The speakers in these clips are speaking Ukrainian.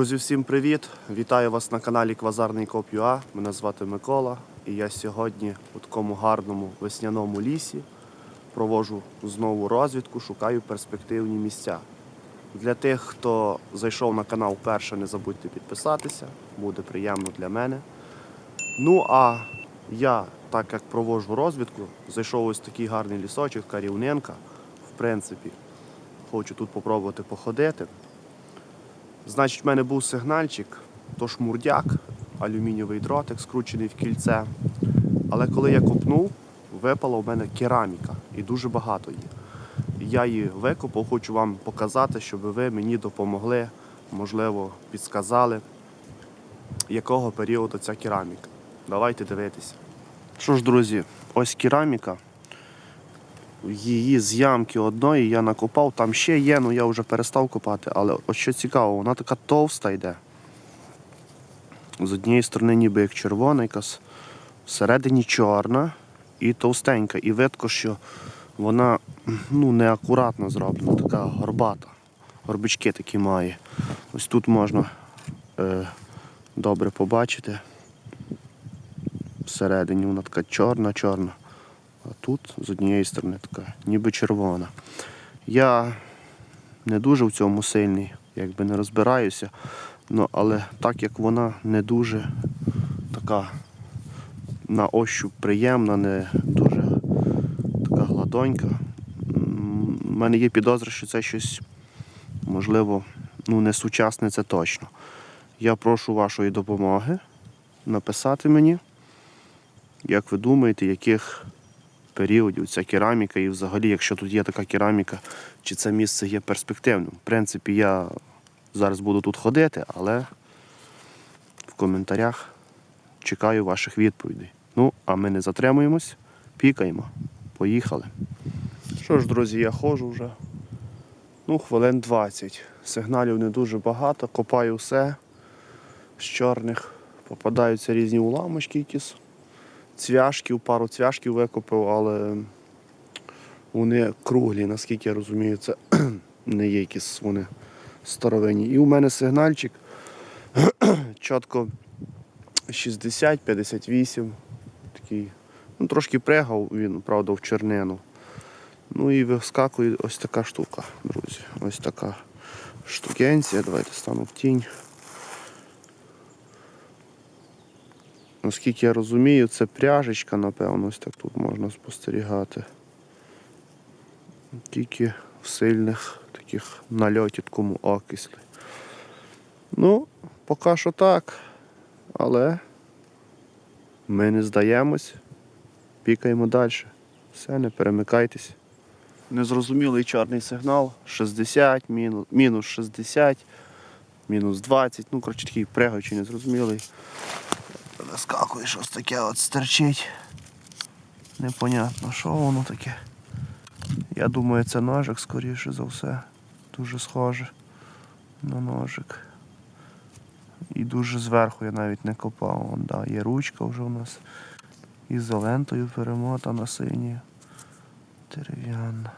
Друзі, всім привіт! Вітаю вас на каналі Квазарний Коп.ua. Мене звати Микола, і я сьогодні у такому гарному весняному лісі провожу знову розвідку, шукаю перспективні місця. Для тих, хто зайшов на канал вперше, не забудьте підписатися, буде приємно для мене. Ну а я, так як провожу розвідку, зайшов ось такий гарний лісочок, така рівнинка. В принципі, хочу тут попробувати походити. Значить, в мене був сигнальчик, то шмурдяк, алюмінієвий дротик, скручений в кільце. Але коли я копнув, випала в мене кераміка і дуже багато її. Я її викопав, хочу вам показати, щоб ви мені допомогли, можливо, підсказали, якого періоду ця кераміка. Давайте дивитися. Що ж, друзі, ось кераміка. Її з ямки одної я накопав, там ще є, ну я вже перестав копати, але от що цікаво, вона така товста йде. З однієї сторони ніби як червона, якась всередині чорна і товстенька. І видко, що вона ну, неакуратно зроблена, така горбата. Горбички такі має. Ось тут можна е, добре побачити. Всередині вона така чорна-чорна. А тут з однієї сторони така, ніби червона. Я не дуже в цьому сильний, якби не розбираюся. Ну, але так як вона не дуже така на ощуп приємна, не дуже така гладонька. У мене є підозра, що це щось, можливо, ну не сучасне, це точно. Я прошу вашої допомоги написати мені, як ви думаєте, яких періодів ця кераміка і взагалі, якщо тут є така кераміка, чи це місце є перспективним. В принципі, я зараз буду тут ходити, але в коментарях чекаю ваших відповідей. Ну, а ми не затримуємось, пікаємо. Поїхали. Що ж, друзі, я ходжу вже. Ну, хвилин 20. Сигналів не дуже багато, копаю все з чорних. Попадаються різні уламочки якісь цвяшків, пару цвяшків викопав, але вони круглі, наскільки я розумію, це не є якісь вони старовинні. І у мене сигнальчик чітко 60-58. Такий. Ну, трошки пригав він, правда, в чернину. Ну і вискакує ось така штука, друзі. Ось така штукенція. Давайте стану в тінь. Наскільки я розумію, це пряжечка, напевно, ось так тут можна спостерігати. Тільки в сильних таких нальоті такому окислі. Ну, поки що так, але ми не здаємось, пікаємо далі. Все, не перемикайтесь. Незрозумілий чорний сигнал 60, мінус, мінус 60, мінус 20, ну, коротше, такий пригаючий незрозумілий. Вискакує щось таке от стерчить. Непонятно, що воно таке. Я думаю, це ножик, скоріше за все. Дуже схоже на ножик. І дуже зверху я навіть не копав. Вон, да, є ручка вже у нас. Ізолентою перемотана синя. Дерев'яна.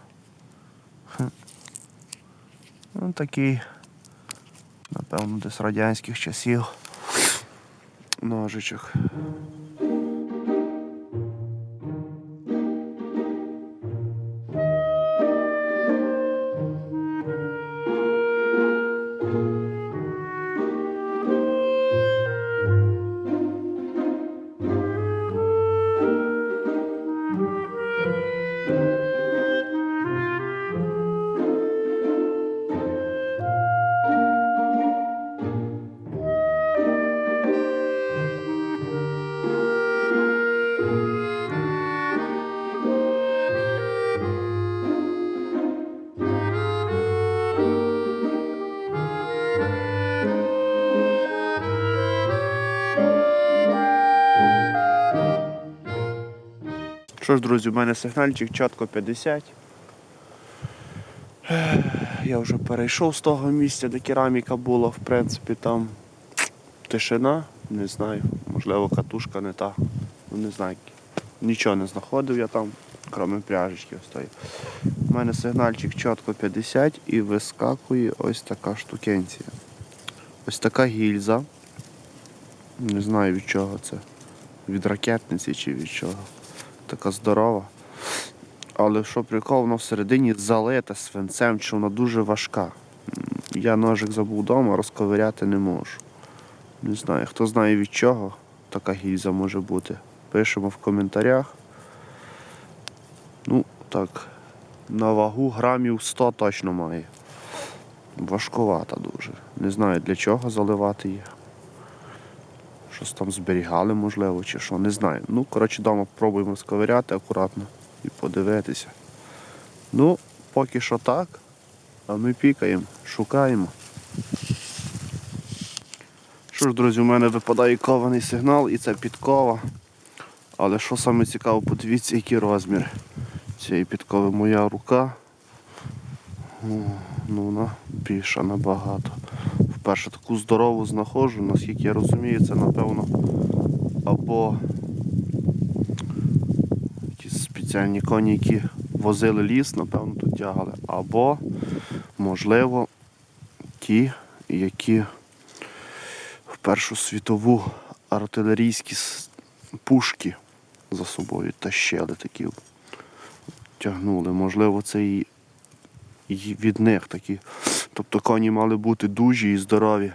Ну, такий, напевно, десь радянських часів ножичок. Що ж, друзі, у мене сигнальчик чітко 50. Я вже перейшов з того місця, де кераміка була, в принципі, там тишина, не знаю, можливо, катушка не та. Ну не знаю. Нічого не знаходив я там, крім пряжечки ось тої. У мене сигнальчик чітко 50 і вискакує ось така штукенція. Ось така гільза. Не знаю від чого це. Від ракетниці чи від чого. Така здорова. Але що прикол, вона всередині залита свинцем, що вона дуже важка. Я ножик забув вдома, розковиряти не можу. Не знаю, хто знає від чого така гільза може бути. Пишемо в коментарях. Ну, так, на вагу грамів 100 точно має. Важкувата дуже. Не знаю для чого заливати її. Щось там зберігали, можливо, чи що, не знаю. Ну, коротше, вдома пробуємо сковиряти акуратно і подивитися. Ну, поки що так. А ми пікаємо, шукаємо. Що ж, друзі, у мене випадає кований сигнал і це підкова. Але що саме цікаво, подивіться, які розміри цієї підкови. Моя рука. Ну вона більша набагато. Вперше таку здорову знаходжу, наскільки я розумію, це напевно або якісь спеціальні коні, які возили ліс, напевно, тут тягали, або, можливо, ті, які в Першу світову артилерійські пушки за собою тащили такі, тягнули. Можливо, це і, від них такі. Тобто коні мали бути дужі і здорові.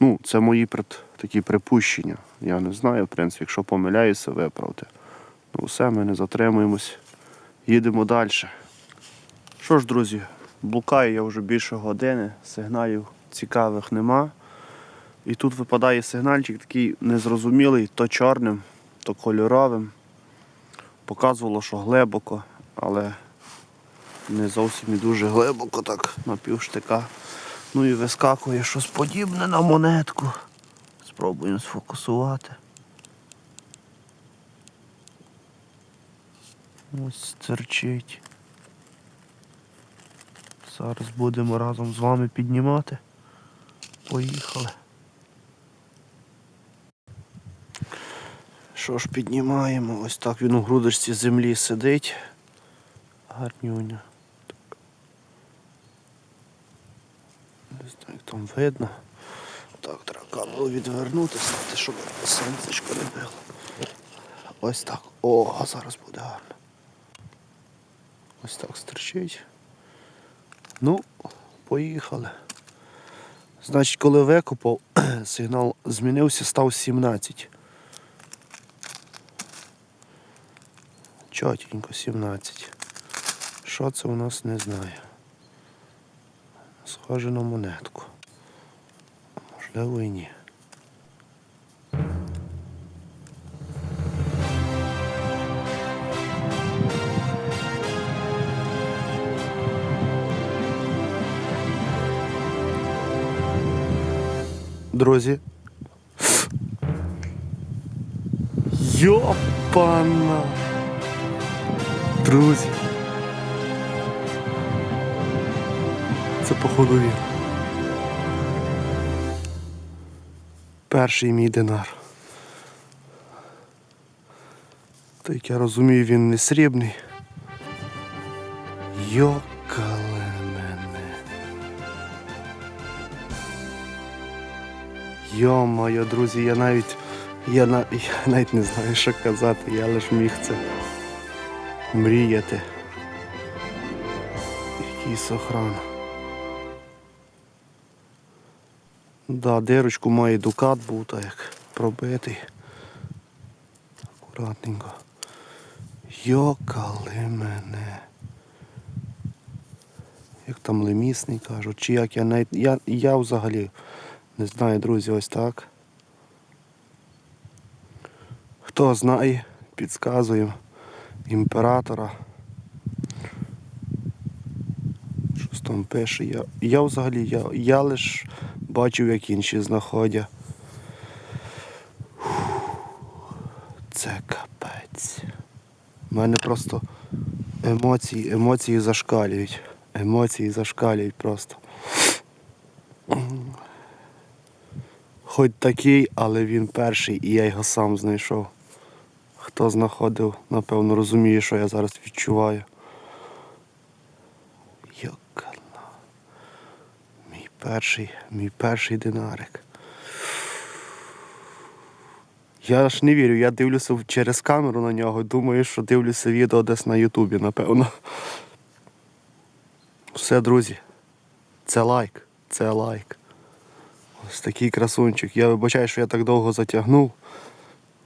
Ну, це мої пред, такі припущення. Я не знаю, в принципі, якщо помиляюся, виправте. Ну, все, ми не затримуємось. Їдемо далі. Що ж, друзі, блукаю я вже більше години, сигналів цікавих нема. І тут випадає сигнальчик такий незрозумілий, то чорним, то кольоровим. Показувало, що глибоко, але не зовсім і дуже глибоко, так на півштика. Ну і вискакує щось подібне на монетку. Спробуємо сфокусувати. Ось терчить. Зараз будемо разом з вами піднімати. Поїхали. Що ж, піднімаємо. Ось так він у грудочці землі сидить. Гарнюня. Так. Не знаю, як там видно. Так, треба камеру відвернути, стати, щоб сонцечко не било. Ось так. О, а зараз буде гарно. Ось так стерчить. Ну, поїхали. Значить, коли викопав, сигнал змінився, став 17. Чотенько 17. Що це у нас не знаю. Схоже на монетку. Можливо і ні. Друзі. Йопана! Друзі. Це походу він. Перший мій динар. Та як я розумію, він не срібний. Йокале мене. Йо-моє, друзі, я навіть. Я, я навіть не знаю, що казати, я лиш міг це мріяти. Який сохран. Да, дирочку має дукат був, так як пробитий. Акуратненько. Йокали мене. Як там лемісний кажуть, чи як я навіть. Я, я взагалі не знаю, друзі, ось так. Хто знає, підказуємо імператора. Щось там пише. Я, я взагалі, я, я лиш бачив, як інші знаходять. Це капець. У мене просто емоції, емоції зашкалюють. Емоції зашкалюють просто. Хоч такий, але він перший і я його сам знайшов. Хто знаходив, напевно, розуміє, що я зараз відчуваю. Йокана. Мій Перший, мій перший динарик. Я ж не вірю, я дивлюся через камеру на нього, думаю, що дивлюся відео десь на Ютубі, напевно. Все, друзі. Це лайк. Це лайк. Ось такий красунчик. Я вибачаю, що я так довго затягнув.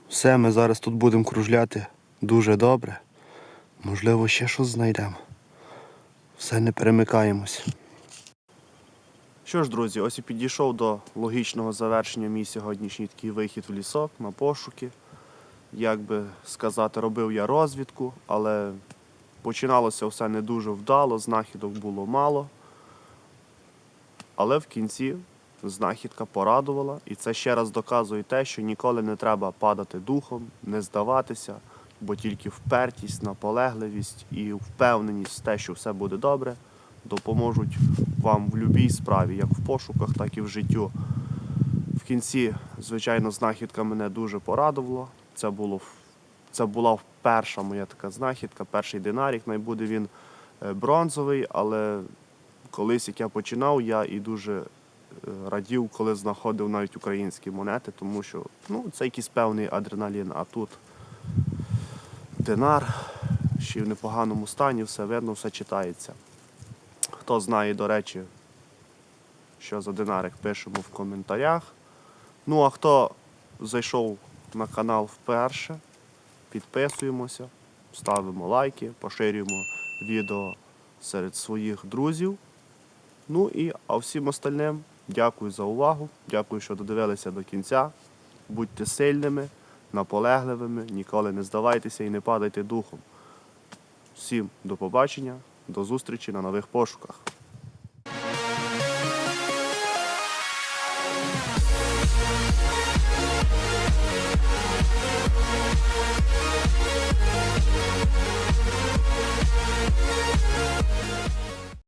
Все, ми зараз тут будемо кружляти дуже добре. Можливо, ще щось знайдемо. Все не перемикаємось. Що ж, друзі, ось і підійшов до логічного завершення мій сьогоднішній такий вихід в лісок на пошуки. Як би сказати, робив я розвідку, але починалося все не дуже вдало, знахідок було мало. Але в кінці знахідка порадувала, і це ще раз доказує те, що ніколи не треба падати духом, не здаватися, бо тільки впертість, наполегливість і впевненість в те, що все буде добре, допоможуть вам в будь-якій справі, як в пошуках, так і в життю. В кінці, звичайно, знахідка мене дуже порадувала. Це було це була перша моя така знахідка, перший динарік. Най буде він е, бронзовий, але колись, як я починав, я і дуже е, радів, коли знаходив навіть українські монети, тому що ну, це якийсь певний адреналін. А тут динар, ще й в непоганому стані, все видно, все читається. Хто знає, до речі, що за динарик, пишемо в коментарях. Ну, а хто зайшов на канал вперше, підписуємося, ставимо лайки, поширюємо відео серед своїх друзів. Ну і а всім остальним дякую за увагу. Дякую, що додивилися до кінця. Будьте сильними, наполегливими, ніколи не здавайтеся і не падайте духом. Всім до побачення, до зустрічі на нових пошуках.